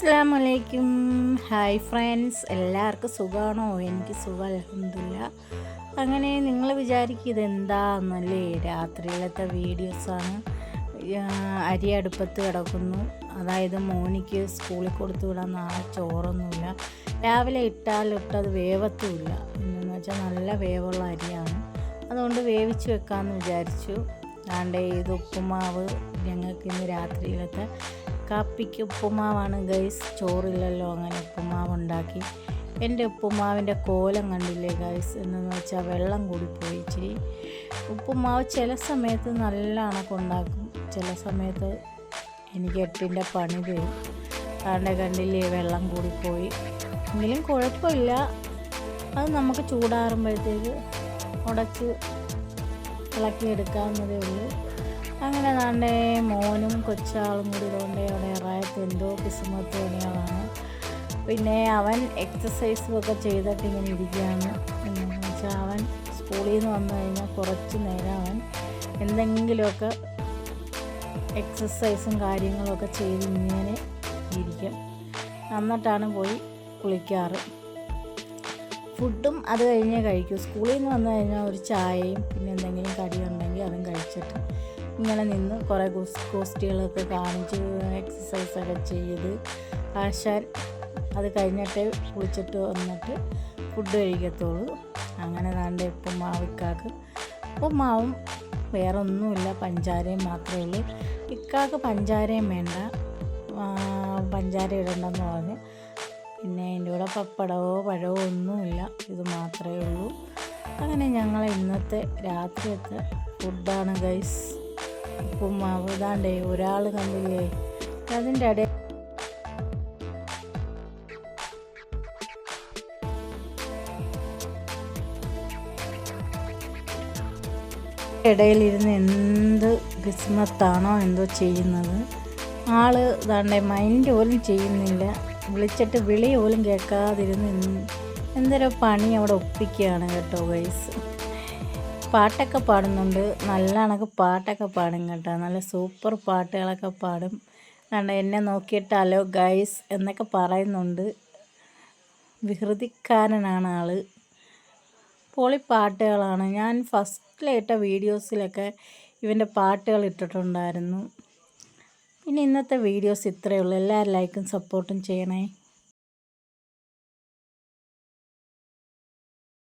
അസ്സാം വലൈക്കും hi friends. എല്ലാവർക്കും സുഖമാണോ? എനിക്ക് സുഖം അലഹമില്ല അങ്ങനെ നിങ്ങൾ വിചാരിക്കും ഇതെന്താന്നല്ലേ? രാത്രിയിലത്തെ വീഡിയോസാണ് അരി അടുപ്പത്ത് കിടക്കുന്നു. അതായത് മോനിക്ക് സ്കൂളിൽ കൊടുത്തു വിടാൻ നാളെ ചോറൊന്നുമില്ല. രാവിലെ ഇട്ടാൽ ഇട്ടത് വേവത്തുമില്ല. എന്നു വെച്ചാൽ നല്ല വേവുള്ള അരിയാണ്. അതുകൊണ്ട് വേവിച്ച് വെക്കാമെന്ന് വിചാരിച്ചു. ആണ്ടേ ഇത് ഉപ്പുമാവ് ഞങ്ങൾക്ക് ഇന്ന് രാത്രിയിലത്തെ കാപ്പിക്ക് ഉപ്പുമാവാണ് ഗൈസ് ചോറില്ലല്ലോ അങ്ങനെ ഉപ്പുമാവ് ഉണ്ടാക്കി. എന്റെ ഉപ്പുമാവിന്റെ കോലം കണ്ടില്ലേ ഗൈസ് എന്നു വെച്ചാൽ വെള്ളം കൂടിപ്പോയി ഇച്ചിരി. ഉപ്പുമാവ് ചില സമയത്ത് നല്ല അണക്കുണ്ടാക്കും ചില സമയത്ത് എനിക്ക് എട്ടിന്റെ പണി തരും കാരണം കണ്ടില്ലേ വെള്ളം കൂടിപ്പോയി. എങ്കിലും കുഴപ്പമില്ല. അത് നമുക്ക് ചൂടാറുമ്പോഴത്തേക്ക് ഉടച്ച് ഇളക്കിയെടുക്കാവുന്നതേ ഉള്ളൂ. അങ്ങനെ താണ്ടേ മോനും കൊച്ചാളും കൂടി ഇതുകൊണ്ട് അവിടെ ഇറായത്ത് എന്തോ കിസ്മത്ത് പണികളാണ്. പിന്നെ അവൻ എക്സസൈസും ഒക്കെ ചെയ്തിട്ട് ഇങ്ങനെ ഇരിക്കുകയാണ്. വെച്ചാൽ അവൻ സ്കൂളിൽ നിന്ന് വന്നു കഴിഞ്ഞാൽ കുറച്ച് നേരം അവൻ എന്തെങ്കിലുമൊക്കെ എക്സസൈസും കാര്യങ്ങളൊക്കെ ചെയ്ത് ഇങ്ങനെ ഇരിക്കും. എന്നിട്ടാണ് പോയി കുളിക്കാറ്. ഫുഡും അത് കഴിഞ്ഞേ കഴിക്കൂ. സ്കൂളിൽ നിന്ന് വന്നു കഴിഞ്ഞാൽ ഒരു ചായയും പിന്നെ എന്തെങ്കിലും കടി ഉണ്ടെങ്കിൽ അതും കഴിച്ചിട്ട് ഇങ്ങനെ നിന്ന് കുറേ ഗോസ്റ്റികളൊക്കെ കാണിച്ച് എക്സസൈസൊക്കെ ചെയ്ത് ആശാൻ അത് കഴിഞ്ഞിട്ട് കുളിച്ചിട്ട് വന്നിട്ട് ഫുഡ് കഴിക്കത്തുള്ളൂ. അങ്ങനെ താണ്ട് ഉപ്പുമാവ് ഇക്കാക്ക് ഉപ്പുമാവും വേറെ ഒന്നുമില്ല പഞ്ചാരയും മാത്രമേ ഉള്ളൂ. ഇക്കാക്ക് പഞ്ചാരയും വേണ്ട. പഞ്ചാര ഇടണ്ടെന്ന് പറഞ്ഞ്. പിന്നെ അതിന്റെ കൂടെ പപ്പടമോ പഴമോ ഒന്നുമില്ല ഇത് മാത്രമേ ഉള്ളൂ. അങ്ങനെ ഞങ്ങൾ ഇന്നത്തെ രാത്രിയത്തെ ഫുഡാണ് ഗൈസ് ഉപ്പുമാവ് ഇതാണ്ടേ ഒരാൾ കണ്ടില്ലേ? അതിന്റെ ഇടയിൽ ഇടയിലിരുന്ന് എന്ത് കിസ്മത്താണോ എന്തോ ചെയ്യുന്നത്. ആൾ ഇതാണ്ടേ മൈൻഡ് പോലും ചെയ്യുന്നില്ല. വിളിച്ചിട്ട് വിളി പോലും കേൾക്കാതിരുന്ന് എന്തൊരു പണി അവിടെ ഒപ്പിക്കുകയാണ് കേട്ടോ വയസ്സ് പാട്ടൊക്കെ പാടുന്നുണ്ട്. നല്ല കണക്ക് പാട്ടൊക്കെ പാടും കേട്ടോ. നല്ല സൂപ്പർ പാട്ടുകളൊക്കെ പാടും. കണ്ട എന്നെ നോക്കിയിട്ട് ഹലോ ഗൈസ് എന്നൊക്കെ പറയുന്നുണ്ട്. വിഹൃതിക്കാരനാണ് ആൾ പൊളി പാട്ടുകളാണ്. ഞാൻ ഫസ്റ്റിലിട്ട വീഡിയോസിലൊക്കെ ഇവന്റെ പാട്ടുകൾ ഇട്ടിട്ടുണ്ടായിരുന്നു. പിന്നെ ഇന്നത്തെ വീഡിയോസ് ഇത്രയേ ഉള്ളൂ. എല്ലാവരും ലൈക്കും സപ്പോർട്ടും ചെയ്യണേ.